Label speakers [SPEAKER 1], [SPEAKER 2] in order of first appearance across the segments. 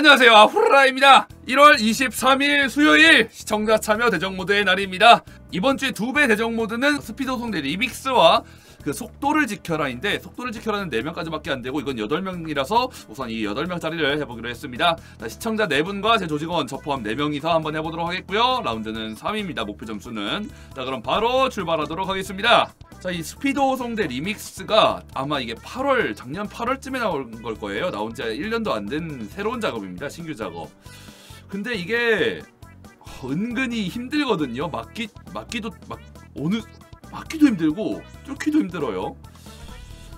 [SPEAKER 1] 안녕하세요. 아후라입니다. 1월 23일 수요일 시청자 참여 대정 모드의 날입니다. 이번 주에 두 배 대정 모드는 스피드 송대 리믹스와 그 속도를 지켜라인데 속도를 지켜라는 4명까지밖에 안 되고 이건 8명이라서 우선 이 8명짜리를 해보기로 했습니다. 자, 시청자 4분과 제 조직원 저 포함 4명이서 한번 해보도록 하겠고요. 라운드는 3입니다. 목표 점수는. 자 그럼 바로 출발하도록 하겠습니다. 자 이 스피드 호송대 리믹스가 아마 이게 8월 작년 8월쯤에 나온 걸 거예요. 나온 지 1년도 안 된 새로운 작업입니다. 신규 작업. 근데 이게 은근히 힘들거든요. 막기 막기도 막 어느 막기도 힘들고 뚫기도 힘들어요.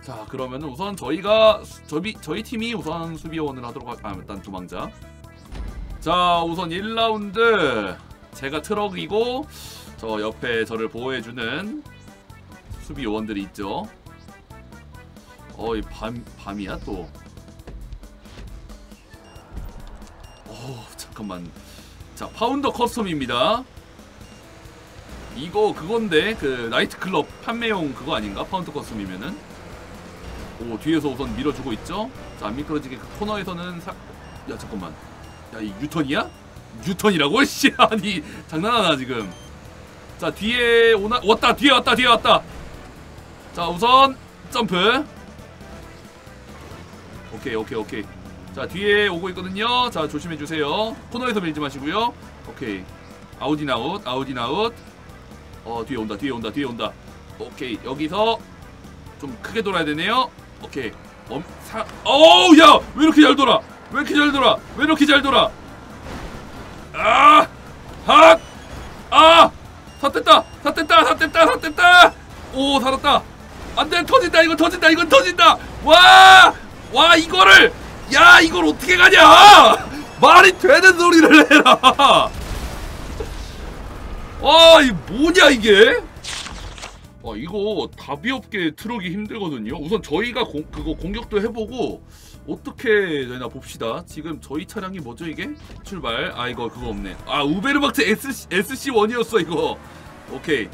[SPEAKER 1] 자 그러면 우선 저희가 저희 저희 팀이 우선 수비원을 하도록 하, 아 일단 도망자. 자 우선 1라운드 제가 트럭이고 저 옆에 저를 보호해주는 수비 요원들이 있죠. 어이 밤 밤이야 또. 어 잠깐만. 자 파운더 커스텀입니다. 이거 그건데 그 나이트클럽 판매용 그거 아닌가? 파운드 커스텀이면은? 오 뒤에서 우선 밀어주고 있죠? 자 안 미끄러지게 그 코너에서는 사... 야 잠깐만. 야이 유턴이야? 유턴이라고? 씨 아니 장난하나 지금. 자 뒤에 오나 왔다 뒤에 왔다 뒤에 왔다. 자 우선 점프. 오케이 오케이 오케이. 자 뒤에 오고 있거든요. 자 조심해주세요. 코너에서 밀지 마시고요. 오케이. 아웃인 아웃 아웃인 아웃 어 뒤에 온다 뒤에 온다 뒤에 온다. 오케이 여기서 좀 크게 돌아야 되네요. 오케이. 엄, 사, 어우 야 왜 이렇게 잘 돌아? 왜 이렇게 잘 돌아? 왜 이렇게 잘 돌아? 아 핫아! 삿됐다! 삿됐다! 삿됐다! 삿됐다! 오 살았다. 안돼 터진다. 이거 터진다. 이건 터진다. 와! 와 이거를! 야 이걸 어떻게 가냐? 말이 되는 소리를 해라 아, 이 뭐냐 이게? 아, 이거 답이 없게 트럭이 힘들거든요. 우선 저희가 공, 그거 공격도 해보고 어떻게 되나 봅시다. 지금 저희 차량이 뭐죠 이게? 출발. 아 이거 그거 없네. 아 우베르마트 SC, SC1이었어 이거. 오케이.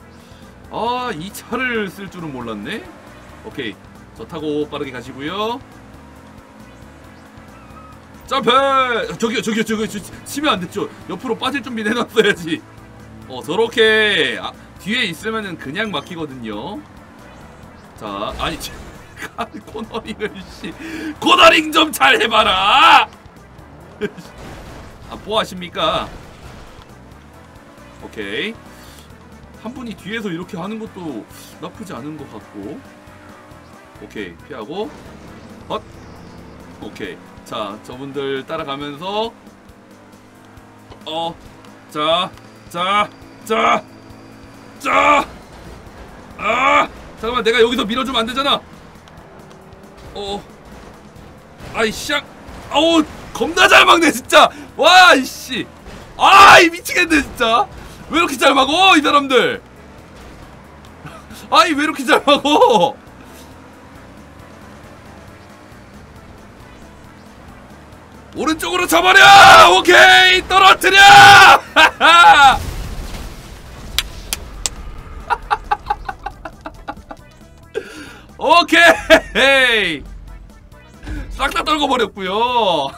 [SPEAKER 1] 아 이 차를 쓸 줄은 몰랐네. 오케이. 저 타고 빠르게 가시고요. 점프! 저기요 저기요 저기요 저, 치면 안 됐죠. 옆으로 빠질 준비 해놨어야지. 어 저렇게 아, 뒤에 있으면은 그냥 막히거든요. 자 아니 코너링을 씨. 코너링 좀 잘 해봐라. 아 뭐하십니까? 오케이. 한 분이 뒤에서 이렇게 하는 것도 나쁘지 않은 것 같고. 오케이 피하고. 헛. 오케이. 자 저분들 따라가면서. 어자 자, 자, 자, 아, 잠깐만, 내가 여기서 밀어주면 안 되잖아. 어, 아이 쌍, 아우, 겁나 잘 막네 진짜. 와, 이씨, 아이 미치겠네 진짜. 왜 이렇게 잘 막어 이 사람들? 아이 왜 이렇게 잘 막어? 오른쪽으로 잡아려! 오케이! 떨어뜨려! 오케이! 싹 다 떨궈버렸구요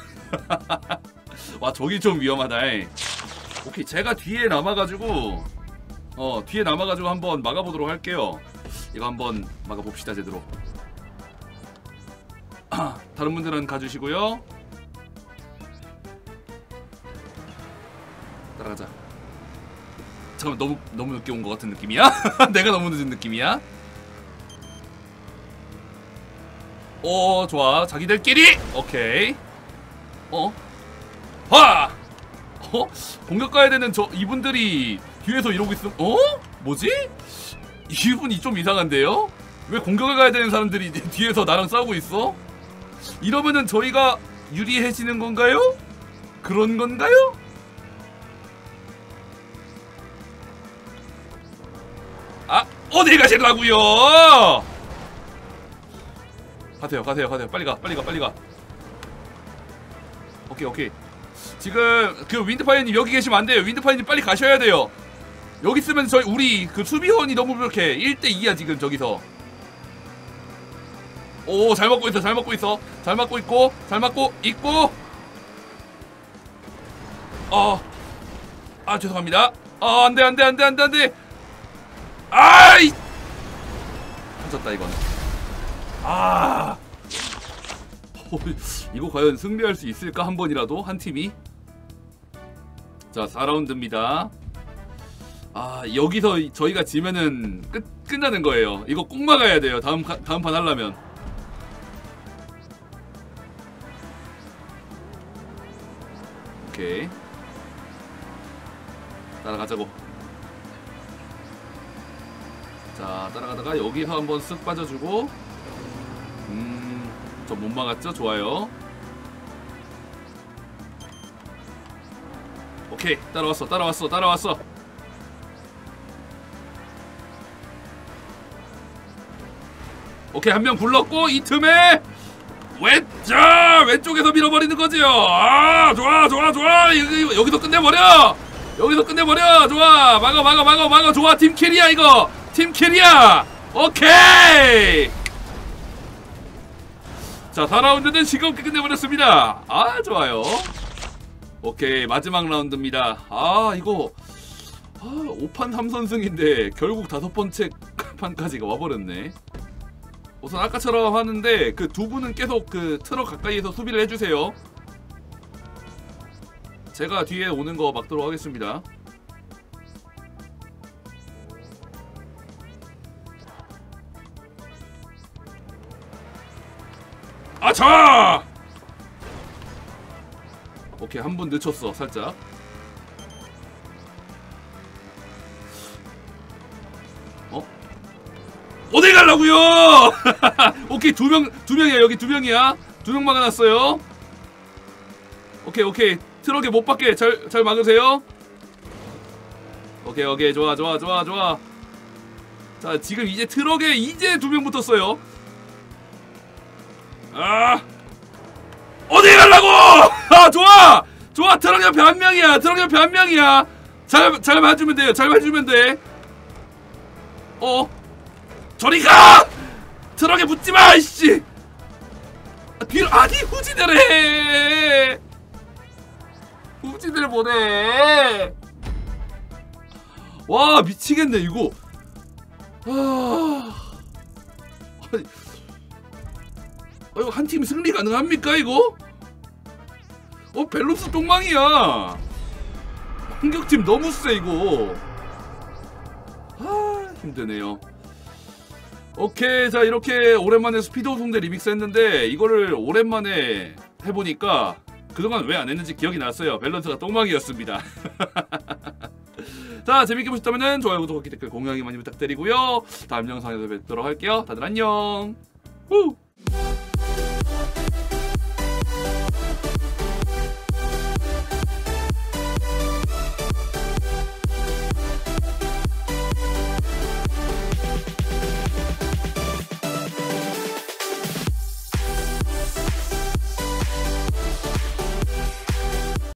[SPEAKER 1] 와 저기 좀 위험하다 오케이 제가 뒤에 남아가지고 어 뒤에 남아가지고 한번 막아보도록 할게요 이거 한번 막아봅시다 제대로 다른 분들은 가주시고요 따라가자 잠깐만 너무 너무 늦게 온 것 같은 느낌이야? 내가 너무 늦은 느낌이야? 오 좋아 자기들끼리 오케이 어? 하! 어? 공격 가야 되는 저 이분들이 뒤에서 이러고 있음 어? 뭐지? 이분이 좀 이상한데요? 왜 공격을 가야 되는 사람들이 뒤에서 나랑 싸우고 있어? 이러면은 저희가 유리해지는 건가요? 그런 건가요? 아 어디 가시라고요? 가세요 가세요 가세요 빨리 가 빨리 가 빨리 가 오케이 오케이 지금 그 윈드파이어님 여기 계시면 안 돼요 윈드파이어님 빨리 가셔야 돼요 여기 있으면 저희 우리 그 수비원이 너무 그렇게 1대2야 지금 저기서 오잘 먹고 있어 잘 먹고 있어 잘 먹고 있고 잘 먹고 있고 어. 아 죄송합니다. 아 안돼 안돼 안돼 안돼 안돼. 아이. 터졌다 이건. 아. 어, 이거 과연 승리할 수 있을까 한 번이라도 한 팀이? 자 4라운드입니다. 아 여기서 이- 저희가 지면은 끝 끝나는 거예요. 이거 꼭 막아야 돼요. 다음 카- 다음 판 하려면. 오케이. 따라가자고. 자 따라가다가 여기서 한번 쓱 빠져주고. 음, 저못 막았죠? 좋아요. 오케이 따라왔어 따라왔어 따라왔어. 오케이 한 명 불렀고 이 틈에 왼자 왼쪽에서 밀어버리는 거지요. 아 좋아 좋아 좋아 여기, 여기서 끝내버려. 여기서 끝내버려. 좋아 막아 막아 막아 막아 좋아 팀 캐리야 이거 팀 캐리야. 오케이. 자 4라운드는 싱겁게 끝내버렸습니다. 아 좋아요. 오케이 마지막 라운드입니다. 아 이거 아 5판 3선승인데 결국 다섯 번째 판까지가 와버렸네. 우선 아까처럼 하는데 그 두 분은 계속 그 트럭 가까이에서 수비를 해주세요. 제가 뒤에 오는 거 막도록 하겠습니다. 아차! 오케이 한분 늦췄어 살짝. 어? 어디 가려고요? 오케이 두 명 두 명이야 여기 두 명이야 두 명 막아놨어요. 오케이 오케이 트럭에 못 받게 잘 잘 막으세요. 오케이 오케이 좋아 좋아 좋아 좋아. 자 지금 이제 트럭에 이제 두 명 붙었어요. 아 어디 가려고? 아 좋아 좋아 트럭 옆에 한 명이야 트럭 옆에 한 명이야. 잘 잘 봐주면 돼요 잘 봐주면 돼. 어 저리 가! 트럭에 붙지 마, 이씨! 아, 뒤로, 아니, 후진을 해! 후진을 보내! 와, 미치겠네, 이거. 아. 아니, 어, 이거 한 팀 승리 가능합니까, 이거? 어, 밸런스 똥망이야. 공격팀 너무 세, 이거. 아, 힘드네요. 오케이 자 이렇게 오랜만에 스피드 호송대 리믹스 했는데 이거를 오랜만에 해보니까 그동안 왜 안 했는지 기억이 났어요 밸런스가 똥망이었습니다 자 재밌게 보셨다면 좋아요 구독 댓글 공유하기 많이 부탁드리고요 다음 영상에서 뵙도록 할게요 다들 안녕 후!